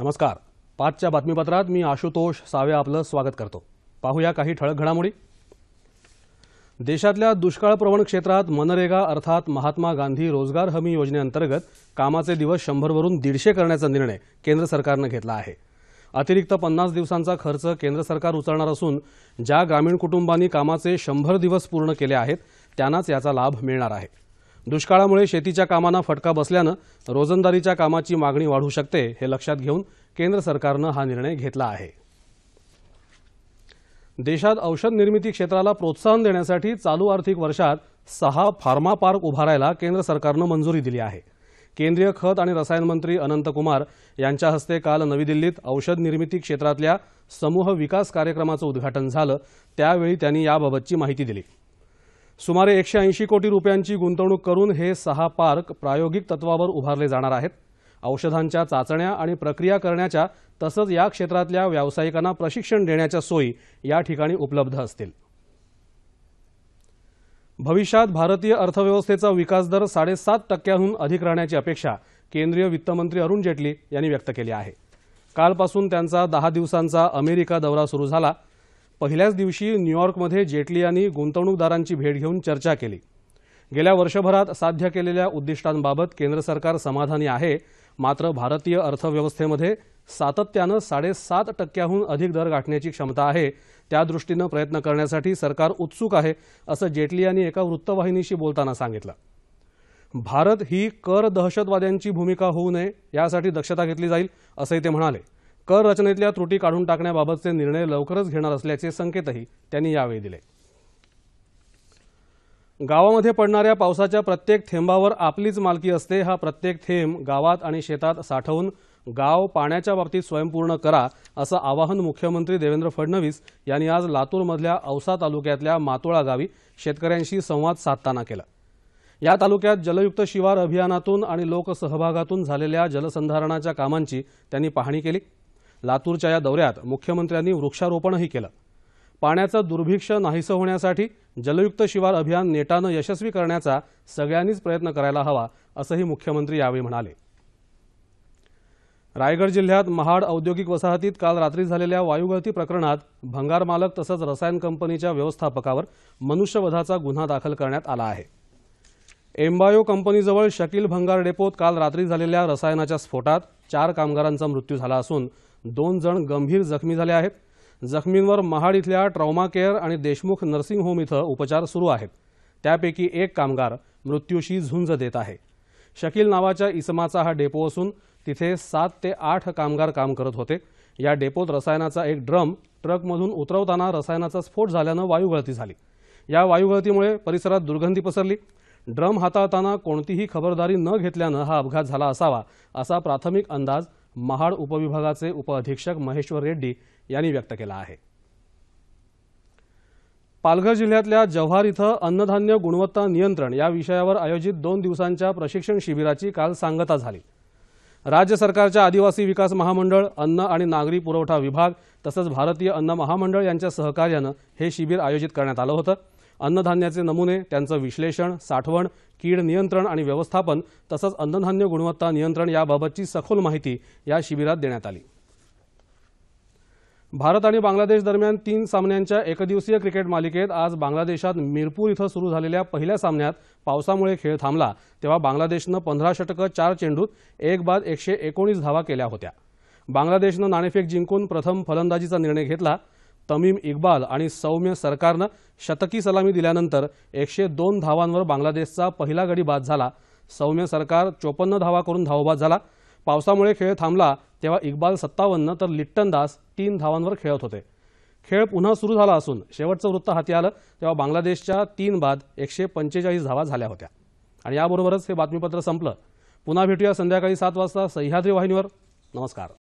नमस्कार. पाचच्या बातमीपत्रात मी आशुतोष सावे आपलं स्वागत करतो. पाहूया काही ठळक घडामोडी. देशातल्या दुष्काळप्रवण क्षेत्रात मनरेगा अर्थात महात्मा गांधी रोजगार हमी योजनेअंतर्गत कामाचे दिवस शंभरवरून दीडशे करण्याचा निर्णय केंद्र सरकारनं घेतला आहे. अतिरिक्त पन्नास दिवसांचा खर्च केंद्र सरकार उचलणार असून ज्या ग्रामीण कुटुंबांनी कामाचे शंभर दिवस पूर्ण केले आहेत त्यांनाच याचा लाभ मिळणार आहे. दुष्काळामुळे शेतीच्या कामांना फटका बसल्यानं रोजंदारीच्या कामाची मागणी वाढू शकते हे लक्षात घेऊन केंद्र सरकारनं हा निर्णय घेतला आहे. देशात औषध निर्मिती क्षेत्राला प्रोत्साहन देण्यासाठी चालू आर्थिक वर्षात सहा फार्मा पार्क उभारायला केंद्र सरकारनं मंजुरी दिली आहे. केंद्रीय खत आणि रसायन मंत्री अनंत कुमार यांच्या हस्ते काल नवी दिल्लीत औषध निर्मिती क्षेत्रातल्या समूह विकास कार्यक्रमाचं उद्घाटन झालं. त्यावेळी त्यांनी याबाबतची माहिती दिली. सुमारे एकशे ऐंशी कोटी रुपयांची गुंतवणूक करून हे सहा पार्क प्रायोगिक तत्वावर उभारले जाणार आहेत. औषधांच्या चाचण्या आणि प्रक्रिया करण्याच्या तसंच या क्षेत्रातल्या व्यावसायिकांना प्रशिक्षण देण्याच्या सोयी या ठिकाणी उपलब्ध असतील. भविष्यात भारतीय अर्थव्यवस्थेचा विकासदर साडेसात टक्क्यांहून अधिक राहण्याची अपेक्षा केंद्रीय वित्तमंत्री अरुण जेटली यांनी व्यक्त केली आहे. कालपासून त्यांचा दहा दिवसांचा अमेरिका दौरा सुरू झाला. पहिल्याच दिवशी न्यूयॉर्कमध्ये जेटली यांनी गुंतवणूकदारांची भेट घेऊन चर्चा केली. गेल्या वर्षभरात साध्य केलेल्या उद्दिष्टांबाबत केंद्र सरकार समाधानी आहे मात्र भारतीय अर्थव्यवस्थेमध्ये सातत्यानं साडेसात टक्क्याहून अधिक दर गाठण्याची क्षमता आहे. त्या दृष्टीनं प्रयत्न करण्यासाठी सरकार उत्सुक आहे असं जेटली यांनी एका वृत्तवाहिनीशी बोलताना सांगितलं. भारत ही कर दहशतवाद्यांची भूमिका होऊ नये यासाठी दक्षता घेतली जाईल असंही ते म्हणाले. कर रचनेतल्या त्रुटी काढून टाकण्याबाबतचे निर्णय लवकरच घेणार असल्याचे संकेतही त्यांनी यावेळी दिले. गावामध्ये पडणाऱ्या पावसाच्या प्रत्येक थेंबावर आपलीच मालकी असते. हा प्रत्येक थेंब गावात आणि शेतात साठवून गाव पाण्याच्या बाबतीत स्वयंपूर्ण करा असं आवाहन मुख्यमंत्री देवेंद्र फडणवीस यांनी आज लातूरमधल्या औसा तालुक्यातल्या मातोळा गावी शेतकऱ्यांशी संवाद साधताना केला. या तालुक्यात जलयुक्त शिवार अभियानातून आणि लोकसहभागातून झालेल्या जलसंधारणाच्या कामांची त्यांनी पाहणी केली. लातूरच्या या दौऱ्यात मुख्यमंत्र्यांनी वृक्षारोपणही केलं. पाण्याचं दुर्भिक्ष नाहीसं होण्यासाठी जलयुक्त शिवार अभियान नेटानं यशस्वी करण्याचा सगळ्यांनीच प्रयत्न करायला हवा असंही मुख्यमंत्री यावेळी म्हणाले. रायगड जिल्ह्यात महाड औद्योगिक वसाहतीत काल रात्री झालेल्या वायुगळती प्रकरणात भंगार मालक तसंच रसायन कंपनीच्या व्यवस्थापकावर मनुष्यवधाचा गुन्हा दाखल करण्यात आला आहे. एम्बायो कंपनीजवळ शकील भंगार डेपोत काल रात्री झालेल्या रसायनाच्या स्फोटात चार कामगारांचा मृत्यू झाला असून दोन जण गंभीर जखमी झाले आहेत. जखमींवर महाड इथल्या ट्रॉमा केअर आणि देशमुख नर्सिंग होम इथं उपचार सुरू आहेत. त्यापैकी एक कामगार मृत्यूशी झुंज देत आहे. शकील नावाच्या इसमाचा हा डेपो असून तिथे सात ते आठ कामगार काम करत होते. या डेपोत रसायनाचा एक ड्रम ट्रकमधून उतरवताना रसायनाचा स्फोट झाल्यानं वायुगळती झाली. या वायुगळतीमुळे परिसरात दुर्गंधी पसरली. ड्रम हाताळताना कोणतीही खबरदारी न घेतल्यानं हा अपघात झाला असावा असा प्राथमिक अंदाज महाड उपविभागाचे उपअधीक्षक महेश्वर रेड्डी यांनी व्यक्त केला आहे. पालघर जिल्ह्यातल्या जव्हार इथं अन्नधान्य गुणवत्ता नियंत्रण या विषयावर आयोजित दोन दिवसांच्या प्रशिक्षण शिबिराची काल सांगता झाली. राज्य सरकारच्या आदिवासी विकास महामंडळ अन्न आणि नागरी पुरवठा विभाग तसंच भारतीय अन्न महामंडळ यांच्या सहकार्यानं हे शिबिर आयोजित करण्यात आलं होतं. अन्नधान्याचे नमुने त्यांचं विश्लेषण साठवण कीड नियंत्रण आणि व्यवस्थापन तसंच अन्नधान्य गुणवत्ता नियंत्रण याबाबतची सखोल माहिती या शिबिरात देण्यात आली. भारत आणि बांगलादेश दरम्यान तीन सामन्यांच्या एकदिवसीय क्रिकेट मालिकेत आज बांगलादेशात मिरपूर इथं सुरू झालेल्या पहिल्या सामन्यात पावसामुळे खेळ थांबला तेव्हा बांगलादेशनं पंधरा षटकं चार चेंडूत एक बाद एकशे एकोणीस धावा केल्या होत्या. बांगलादेशनं नाणेफेक जिंकून प्रथम फलंदाजीचा निर्णय घेतला तमीम इक्बाल आणि सौम्य सरकारनं शतकी सलामी दिल्यानंतर एकशे दोन धावांवर बांगलादेशचा पहिला गडी बाद झाला. सौम्य सरकार चोपन्न धावा करून धावबाद झाला. पावसामुळे खेळ थांबला तेव्हा इक्बाल सत्तावन्न तर लिट्टन दास तीन धावांवर खेळत होते. खेळ पुन्हा सुरू झाला असून शेवटचं वृत्त हाती आलं तेव्हा बांगलादेशच्या तीन बाद एकशे पंचेचाळीस धावा झाल्या होत्या. आणि याबरोबरच हे बातमीपत्र संपलं. पुन्हा भेटूया संध्याकाळी सात वाजता सह्याद्री वाहिनीवर. नमस्कार.